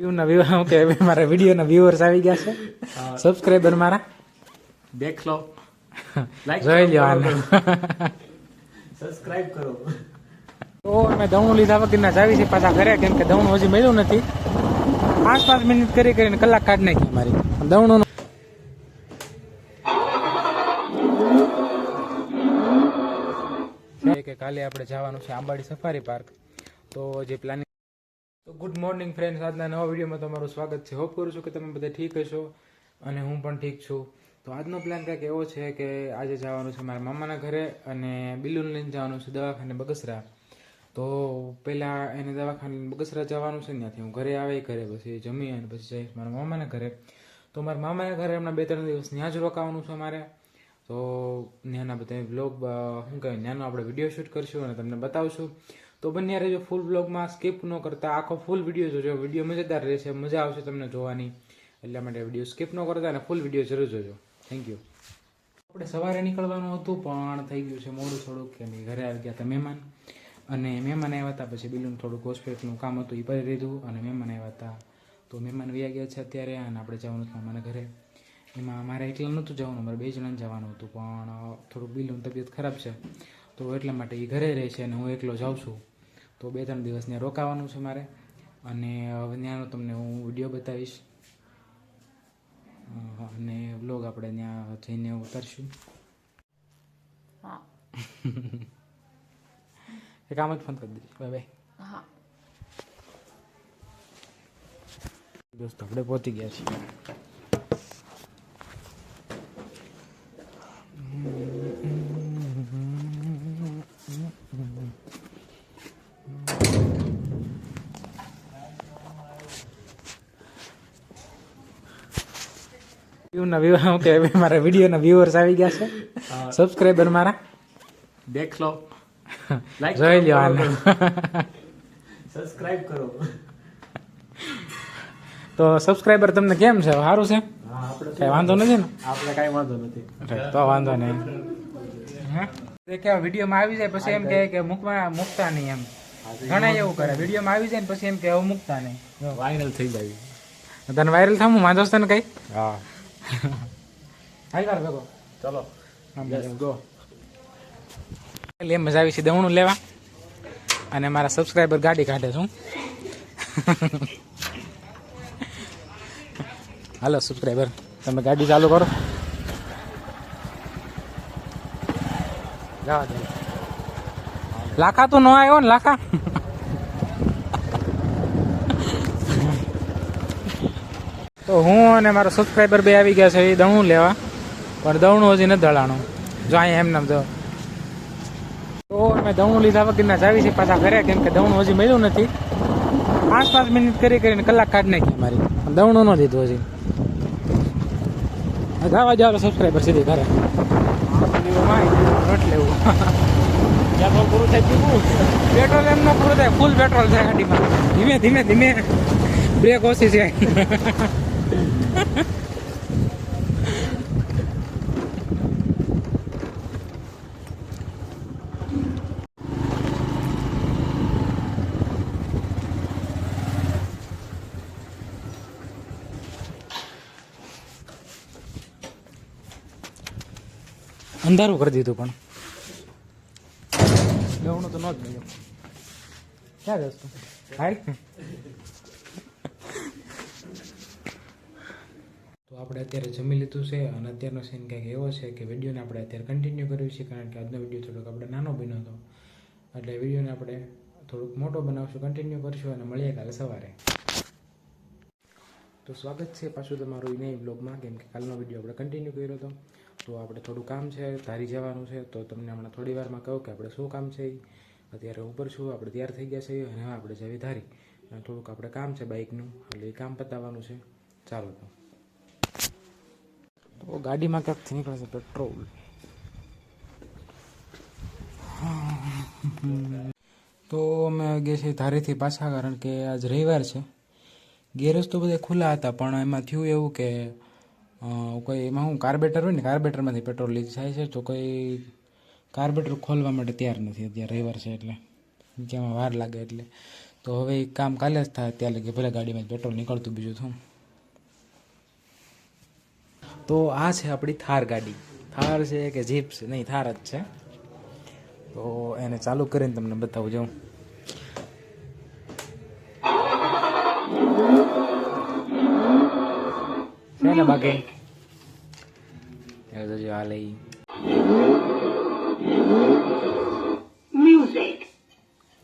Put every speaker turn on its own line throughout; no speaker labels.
વ્યૂના view કે મારા વિડીયોના વ્યૂઅર્સ આવી ગયા છે. સબસ્ક્રાઇબર મારા.
દેખ લો લાઈક
જોઈ લ્યો આને.
સબસ્ક્રાઇબ કરો.
તો અમે દવણું લીધા વગરના જ આવી છે પાછા ઘરે કેમ કે દવણું હજી મળ્યું નથી. પાંચ પાંચ મિનિટ કરી કરીને કલાક કાઢી નાખી મારી. દવણું કે કાલે આપણે જવાનું છે આંબાડી સફારી પાર્ક તો જે પ્લાનિંગ તો ગુડ મોર્નિંગ ફ્રેન્ડ્સ. આજના નવા વિડીયોમાં તમારું સ્વાગત છે. હોપ કરું છું કે તમે બધા ઠીક હશો અને હું પણ ઠીક છું. તો આજનો પ્લાન કંઈક એવો છે કે આજે જવાનું છે મારા મામાના ઘરે અને બિલ્લુને લઈને જવાનું છે દવાખાને બગસરા. તો પહેલાં એને દવાખાને બગસરા જવાનું છે ત્યાંથી હું ઘરે આવે ઘરે, પછી જમી અને પછી જઈશ મારા મામાના ઘરે. તો મારા મામાના ઘરે હમણાં બે ત્રણ દિવસ ત્યાં જ રોકાવાનું છે મારે તો ત્યાંના બધા વ્લોગ શું કહેવાય ત્યાંનો આપણે વીડિયો શૂટ કરશું અને તમને બતાવશું. તો બંને રહેજો ફૂલ બ્લોગમાં સ્કીપ ન કરતા, આખો ફૂલ વીડિયો જોજો. વીડિયો મજેદાર રહેશે, મજા આવશે તમને જોવાની. એટલા માટે વીડિયો સ્કીપ ન કરતા અને ફૂલ વીડિયો જરૂર જોજો. થેન્ક યુ આપણે સવારે નીકળવાનું હતું, પણ થઈ ગયું છે મોડું થોડુંક કે ઘરે આવી ગયા હતા મહેમાન. અને મહેમાન આવ્યા હતા, પછી બિલુનું થોડુંક હોસ્પિટલનું કામ હતું, એ ભરી લીધું અને મહેમાન આવ્યા હતા. તો મહેમાન વ્યા ગયા છે અત્યારે અને આપણે જવાનું હતું મામાના ઘરે. એમાં મારે એકલા નહોતું જવાનું, મારે બે જણાને જવાનું હતું, પણ થોડુંક બિલુની તબિયત ખરાબ છે. તો એટલા માટે એ ઘરે રહે છે અને હું એકલો જાઉં છું. તો બે ત્રણ દિવસ ત્યાં રોકાવાનું છે મારે. અને હવે ત્યાંનો તમને હું વીડિયો બતાવીશ. અને બ્લોગ આપણે ત્યાં જઈને ઉતારશું.
હા.
એક આમ જ ફોન કરી દઈશ. બાય બાય
હા.
દોસ્તો આપણે પહોંચી ગયા છીએ. વ્યૂના વ્યૂ શું કે મારા વિડીયોના વ્યૂઅર્સ આવી ગયા છે. સબસ્ક્રાઇબર મારા.
દેખ લો લાઈક
જોઈ લ્યો આને.
સબસ્ક્રાઇબ કરો.
તો સબસ્ક્રાઇબર તમને કેમ છે? સારું છે? કઈ વાંધો નથી ને?
આપણે કાંઈ વાંધો નથી.
તો વાંધો નહીં. હે? વિડીયોમાં આવી જાય પછી એમ કહે કે મૂકવા મૂકતા નહીં એમ. ઘણા એવું કરે. વિડીયોમાં આવી જાય ને પછી એમ કે હવે મૂકતા નહીં.
વાયરલ થઈ જાય.
તને વાયરલ થવું વાંધો તને ને કઈ?
હા.
હાલ વાર ભેગો.
ચલો.
ગો લે મજા આવી છે દવણું લેવા. અને મારા સબસ્ક્રાઈબર ગાડી કાઢે છું હાલો સબસ્ક્રાઈબર તમે ગાડી ચાલુ કરો. લાખા તો ન આવ્યો ને લાખા. તો હું અને મારો સબસ્ક્રાઈબર બે આવી ગયા છે, એ દણું લેવા. પણ દવણું હજી નથી દળાણું જો અહીંયા એમને જો. તો અમે દવણું લીધા વગરના જાવી છે પાછા ઘરે, કેમ કે દવણું હજી મળ્યું નથી. પાંચ પાંચ મિનિટ કરી કરીને કલાક કાઢ નાખી મારી. પણ દવણું ન દીધું હજી. ગાવા જાવ સબસ્ક્રાઈબર સીધી ઘરે. નથી લેવું
પૂરું થાય
પેટ્રોલ એમ ન પૂરું થાય ફૂલ પેટ્રોલ છે ગાડીમાં. ધીમે ધીમે ધીમે. બ્રેક ઓછી છે. અંધારું કરી દીધું પણ. દવણું તો ન જ મળ્યું ક્યાં જશ તું હાલ તો આપણે અત્યારે જમી લીધું છે અને અત્યારનો સીન કંઈક એવો છે કે વિડીયોને આપણે અત્યારે કન્ટિન્યુ કર્યું છે કારણ કે આજનો વીડિયો થોડોક આપણે નાનો બન્યો હતો. એટલે વિડીયોને આપણે થોડુંક મોટો બનાવશું કન્ટિન્યુ કરશું અને મળીએ કાલે સવારે. તો સ્વાગત છે પાછું તમારું નહીં બ્લોગમાં કેમ કે કાલનો વીડિયો આપણે કન્ટિન્યુ કર્યો હતો. તો આપણે થોડું કામ છે, ધારી જવાનું છે. તો તમને હમણાં થોડી વારમાં કહું કે આપણે શું કામ છે. અત્યારે ઉપર છું, આપણે તૈયાર થઈ ગયા છીએ અને આપણે જવી ધારી. અને થોડુંક આપણે કામ છે બાઇકનું એટલે એ કામ પતાવવાનું છે. ચાલો તો. તો ગાડીમાં ક્યાંકથી નીકળે છે પેટ્રોલ તો અમે ગયા છીએ ધારેથી પાછા, કારણ કે આજ રવિવાર છે. ગેરેજ તો બધા ખુલ્લા હતા, પણ એમાં થયું એવું કે કોઈ એમાં હું કાર્બેટર હોય ને, કાર્બેટરમાંથી પેટ્રોલ લીક થાય છે, તો કોઈ કાર્બેટર ખોલવા માટે તૈયાર નથી અત્યારે, રવિવાર છે એટલે. જેમાં વાર લાગે એટલે. તો હવે કામ કાલે જ થાય ત્યાં લગી ભલે ગાડીમાં પેટ્રોલ નીકળતું બીજું શું. તો આ છે આપણી થાર ગાડી. થાર છે કે જીપ છે? નહીં થાર જ છે. તો એને ચાલુ કરીને તમને બતાવું જાઉં છે ને બાકી? એ તો જો હાલે ઈ.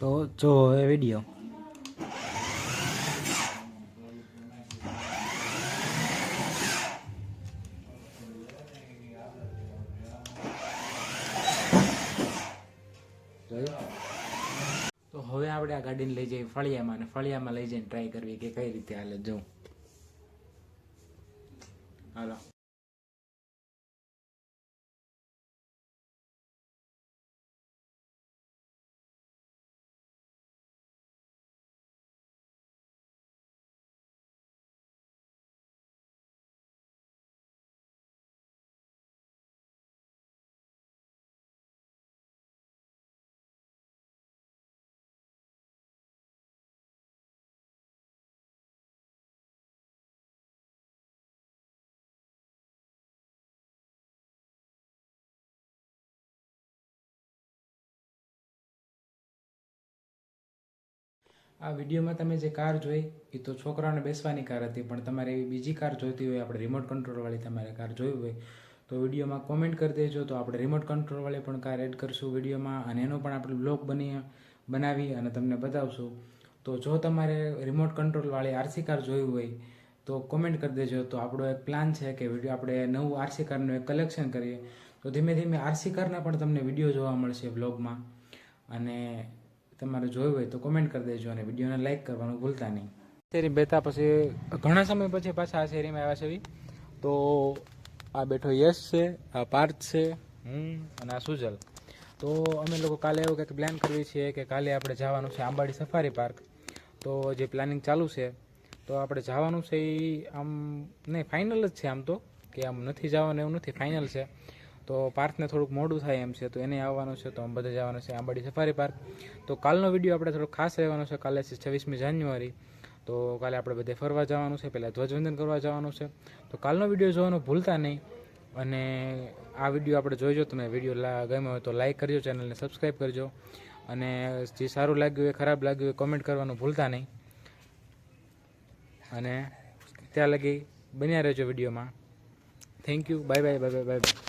તો જો હવે વીડિયો. તો હવે આપણે આ ગાડીને લઈ જઈએ ફળિયામાં અને ફળિયામાં લઈ જઈને ટ્રાય કરવી કે કઈ રીતે હાલે જોઉં હાલો. આ વિડીયોમાં તમે જે કાર જોઈ, એ તો છોકરાઓને બેસવાની કાર હતી, પણ તમારે એવી બીજી કાર જોઈતી હોય, આપણે રિમોટ કંટ્રોલવાળી તમારે કાર જોઈ હોય, તો વિડીયોમાં કોમેન્ટ કરી દેજો, તો આપણે રિમોટ કંટ્રોલવાળી પણ કાર એડ કરશું વિડીયોમાં, અને એનો પણ આપણે બ્લોગ બની, બનાવી અને તમને બતાવશું. તો જો તમારે રિમોટ કંટ્રોલવાળી આરસી કાર જોઈ હોય, તો કોમેન્ટ કરી દેજો. તો આપણો એક પ્લાન છે કે વીડિયો આપણે નવું આરસી કારનું એક કલેક્શન કરીએ. તો ધીમે ધીમે આરસી કારના પણ તમને વીડિયો જોવા મળશે બ્લોગમાં અને તમારે જોયું હોય તો કોમેન્ટ કરી દેજો અને વિડીયોને લાઈક કરવાનું ભૂલતા નહીં. શેરી બેતા પછી, ઘણા સમય પછી પાછા આ શેરીમાં આવ્યા છે. તો આ બેઠો યશ છે, આ પાર્થ છે, હું અને આ સુજલ. તો અમે લોકો કાલે એવું કંઈક પ્લાન કરવી છીએ કે કાલે આપણે જવાનું છે આંબાડી સફારી પાર્ક તો જે પ્લાનિંગ ચાલુ છે, તો આપણે જવાનું છે એ આમ, નહીં ફાઇનલ જ છે આમ તો, કે આમ નથી જવાનું એવું નથી ફાઇનલ છે. તો પાર્કને થોડુંક મોડું થાય એમ છે, તો એને આવવાનું છે, તો આમ બધે જવાનું છે આંબાડી સફારી પાર્ક તો કાલનો વીડિયો આપણે થોડો ખાસ રહેવાનો છે, કાલે છે છવ્વીસમી જાન્યુઆરી. તો કાલે આપણે બધે ફરવા જવાનું છે, પહેલાં ધ્વજવંદન કરવા જવાનું છે. તો કાલનો વીડિયો જોવાનું ભૂલતા નહીં. અને આ વીડિયો આપણે જોઈજો તમે વીડિયો ગમ્યો હોય તો લાઈક કરજો ચેનલને સબસ્ક્રાઈબ કરજો. અને જે સારું લાગ્યું એ ખરાબ લાગ્યું હોય કોમેન્ટ કરવાનું ભૂલતા નહીં. અને ત્યાં લગી બન્યા રહેજો વિડીયોમાં thank you bye bye bye bye bye